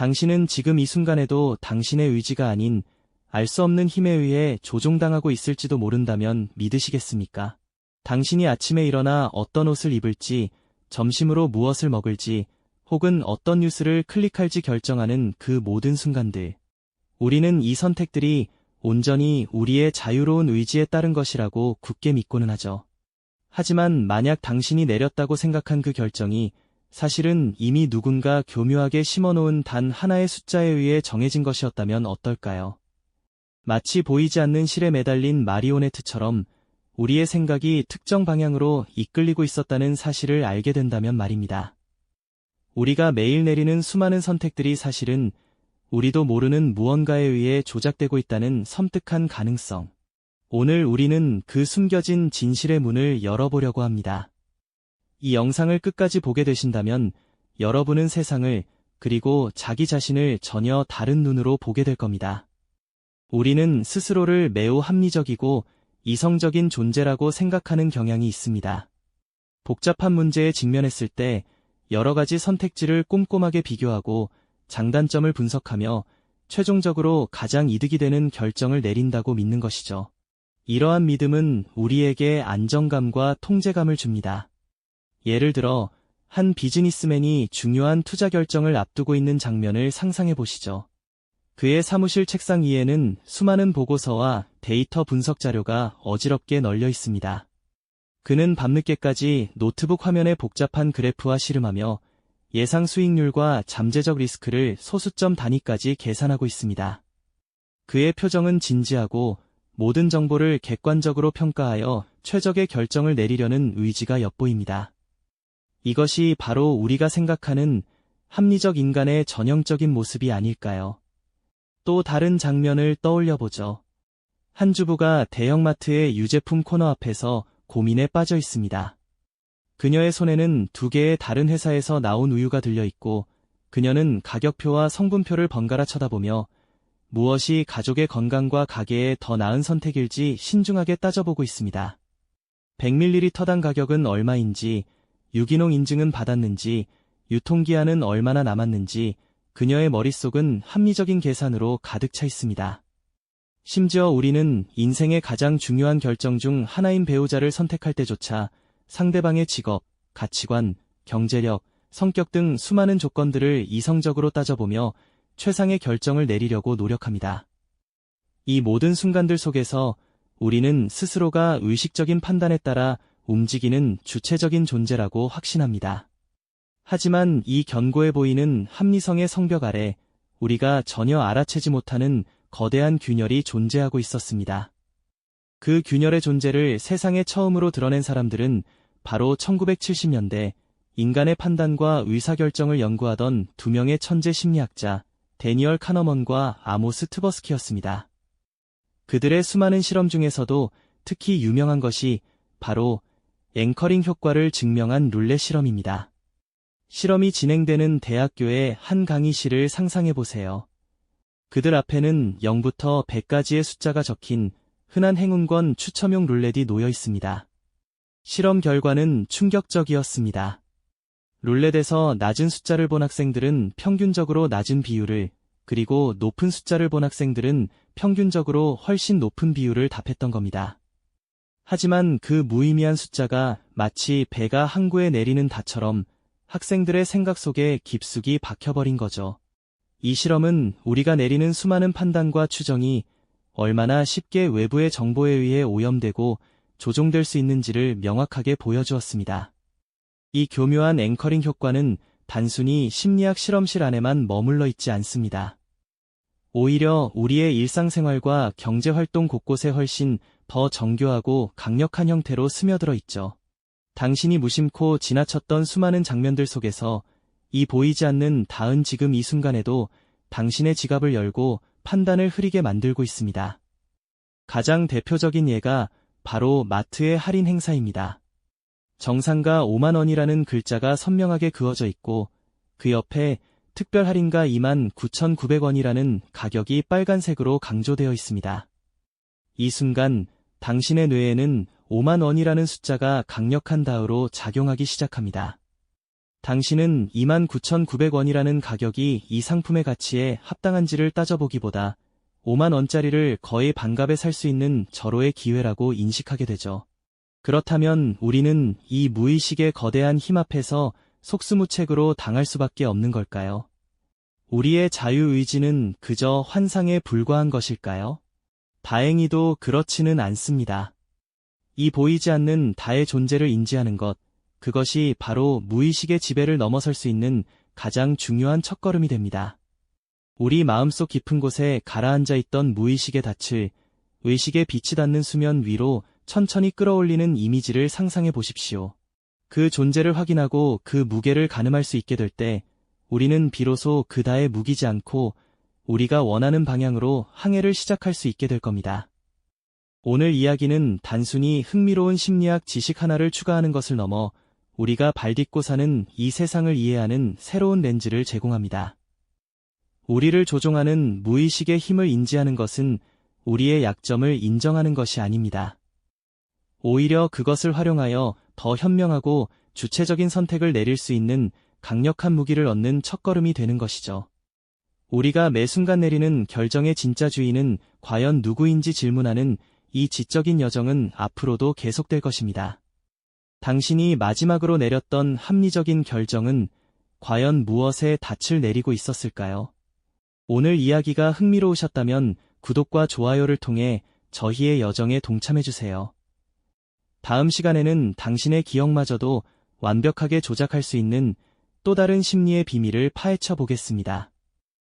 당신은 지금 이 순간에도 당신의 의지가 아닌 알 수 없는 힘에 의해 조종당하고 있을지도 모른다면 믿으시겠습니까? 당신이 아침에 일어나 어떤 옷을 입을지, 점심으로 무엇을 먹을지, 혹은 어떤 뉴스를 클릭할지 결정하는 그 모든 순간들. 우리는 이 선택들이 온전히 우리의 자유로운 의지에 따른 것이라고 굳게 믿고는 하죠. 하지만 만약 당신이 내렸다고 생각한 그 결정이 사실은 이미 누군가 교묘하게 심어놓은 단 하나의 숫자에 의해 정해진 것이었다면 어떨까요? 마치 보이지 않는 실에 매달린 마리오네트처럼 우리의 생각이 특정 방향으로 이끌리고 있었다는 사실을 알게 된다면 말입니다. 우리가 매일 내리는 수많은 선택들이 사실은 우리도 모르는 무언가에 의해 조작되고 있다는 섬뜩한 가능성. 오늘 우리는 그 숨겨진 진실의 문을 열어보려고 합니다. 이 영상을 끝까지 보게 되신다면 여러분은 세상을 그리고 자기 자신을 전혀 다른 눈으로 보게 될 겁니다. 우리는 스스로를 매우 합리적이고 이성적인 존재라고 생각하는 경향이 있습니다. 복잡한 문제에 직면했을 때 여러 가지 선택지를 꼼꼼하게 비교하고 장단점을 분석하며 최종적으로 가장 이득이 되는 결정을 내린다고 믿는 것이죠. 이러한 믿음은 우리에게 안정감과 통제감을 줍니다. 예를 들어 한 비즈니스맨이 중요한 투자 결정을 앞두고 있는 장면을 상상해 보시죠. 그의 사무실 책상 위에는 수많은 보고서와 데이터 분석 자료가 어지럽게 널려 있습니다. 그는 밤늦게까지 노트북 화면에 복잡한 그래프와 씨름하며 예상 수익률과 잠재적 리스크를 소수점 단위까지 계산하고 있습니다. 그의 표정은 진지하고 모든 정보를 객관적으로 평가하여 최적의 결정을 내리려는 의지가 엿보입니다. 이것이 바로 우리가 생각하는 합리적 인간의 전형적인 모습이 아닐까요? 또 다른 장면을 떠올려 보죠. 한 주부가 대형마트의 유제품 코너 앞에서 고민에 빠져 있습니다. 그녀의 손에는 두 개의 다른 회사에서 나온 우유가 들려 있고 그녀는 가격표와 성분표를 번갈아 쳐다보며 무엇이 가족의 건강과 가게에 더 나은 선택일지 신중하게 따져보고 있습니다. 100ml당 가격은 얼마인지, 유기농 인증은 받았는지, 유통기한은 얼마나 남았는지, 그녀의 머릿속은 합리적인 계산으로 가득 차 있습니다. 심지어 우리는 인생의 가장 중요한 결정 중 하나인 배우자를 선택할 때조차 상대방의 직업, 가치관, 경제력, 성격 등 수많은 조건들을 이성적으로 따져보며 최상의 결정을 내리려고 노력합니다. 이 모든 순간들 속에서 우리는 스스로가 의식적인 판단에 따라 움직이는 주체적인 존재라고 확신합니다. 하지만 이 견고해 보이는 합리성의 성벽 아래 우리가 전혀 알아채지 못하는 거대한 균열이 존재하고 있었습니다. 그 균열의 존재를 세상에 처음으로 드러낸 사람들은 바로 1970년대 인간의 판단과 의사결정을 연구하던 두 명의 천재 심리학자 데니얼 카너먼과 아모스 트버스키였습니다. 그들의 수많은 실험 중에서도 특히 유명한 것이 바로 앵커링 효과를 증명한 룰렛 실험입니다. 실험이 진행되는 대학교의 한 강의실을 상상해 보세요. 그들 앞에는 0부터 100까지의 숫자가 적힌 흔한 행운권 추첨용 룰렛이 놓여 있습니다. 실험 결과는 충격적이었습니다. 룰렛에서 낮은 숫자를 본 학생들은 평균적으로 낮은 비율을, 그리고 높은 숫자를 본 학생들은 평균적으로 훨씬 높은 비율을 답했던 겁니다. 하지만 그 무의미한 숫자가 마치 배가 항구에 내리는 닷처럼 학생들의 생각 속에 깊숙이 박혀버린 거죠. 이 실험은 우리가 내리는 수많은 판단과 추정이 얼마나 쉽게 외부의 정보에 의해 오염되고 조종될 수 있는지를 명확하게 보여주었습니다. 이 교묘한 앵커링 효과는 단순히 심리학 실험실 안에만 머물러 있지 않습니다. 오히려 우리의 일상생활과 경제활동 곳곳에 훨씬 더 정교하고 강력한 형태로 스며들어 있죠. 당신이 무심코 지나쳤던 수많은 장면들 속에서 이 보이지 않는 닿은 지금 이 순간에도 당신의 지갑을 열고 판단을 흐리게 만들고 있습니다. 가장 대표적인 예가 바로 마트의 할인 행사입니다. 정상가 5만원이라는 글자가 선명하게 그어져 있고 그 옆에 특별 할인가 2만 9,900원이라는 가격이 빨간색으로 강조되어 있습니다. 이 순간 당신의 뇌에는 5만 원이라는 숫자가 강력한 다으로 작용하기 시작합니다. 당신은 29,900원이라는 가격이 이 상품의 가치에 합당한지를 따져보기보다 5만 원짜리를 거의 반값에 살 수 있는 절호의 기회라고 인식하게 되죠. 그렇다면 우리는 이 무의식의 거대한 힘 앞에서 속수무책으로 당할 수밖에 없는 걸까요? 우리의 자유의지는 그저 환상에 불과한 것일까요? 다행히도 그렇지는 않습니다. 이 보이지 않는 다의 존재를 인지하는 것, 그것이 바로 무의식의 지배를 넘어설 수 있는 가장 중요한 첫걸음이 됩니다. 우리 마음속 깊은 곳에 가라앉아 있던 무의식의 닻을 의식의 빛이 닿는 수면 위로 천천히 끌어올리는 이미지를 상상해 보십시오. 그 존재를 확인하고 그 무게를 가늠할 수 있게 될 때 우리는 비로소 그다에 무기지 않고 우리가 원하는 방향으로 항해를 시작할 수 있게 될 겁니다. 오늘 이야기는 단순히 흥미로운 심리학 지식 하나를 추가하는 것을 넘어 우리가 발딛고 사는 이 세상을 이해하는 새로운 렌즈를 제공합니다. 우리를 조종하는 무의식의 힘을 인지하는 것은 우리의 약점을 인정하는 것이 아닙니다. 오히려 그것을 활용하여 더 현명하고 주체적인 선택을 내릴 수 있는 강력한 무기를 얻는 첫걸음이 되는 것이죠. 우리가 매 순간 내리는 결정의 진짜 주인은 과연 누구인지 질문하는 이 지적인 여정은 앞으로도 계속될 것입니다. 당신이 마지막으로 내렸던 합리적인 결정은 과연 무엇에 닻을 내리고 있었을까요? 오늘 이야기가 흥미로우셨다면 구독과 좋아요를 통해 저희의 여정에 동참해주세요. 다음 시간에는 당신의 기억마저도 완벽하게 조작할 수 있는 또 다른 심리의 비밀을 파헤쳐 보겠습니다.